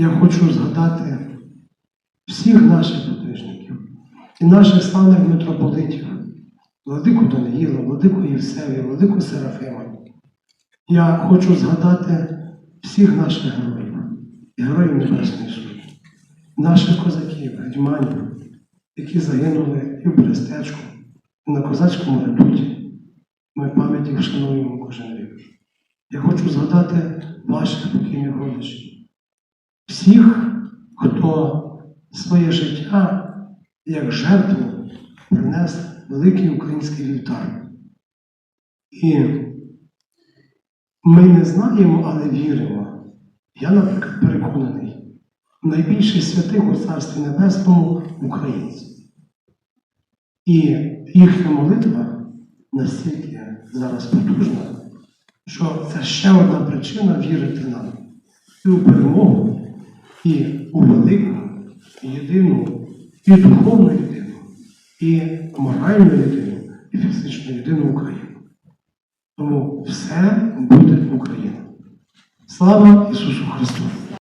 я хочу згадати всіх наших подвижників і наших славних митрополитів, владику Даниїла, владику Євсевія, владику Серафима. Я хочу згадати всіх наших героїв, героїв Небесної Сотні, наших козаків, гетьманів, які загинули і в Берестечку, і на козацькому редуті. Ми пам'ять їх вшануємо кожен рік. Я хочу згадати ваших покійних родичів, всіх, хто своє життя як жертву принес великий український вівтар. І ми не знаємо, але віримо. Я, наприклад, переконаний, найбільший святих у Царстві Небесному українці. І їхня молитва настільки зараз потужна, що це ще одна причина вірити нам і у перемогу, і у велику, і єдину, і духовну єдину, і моральну єдину, і фізичну єдину Україну. Тому все буде Україна. Слава Ісусу Христу!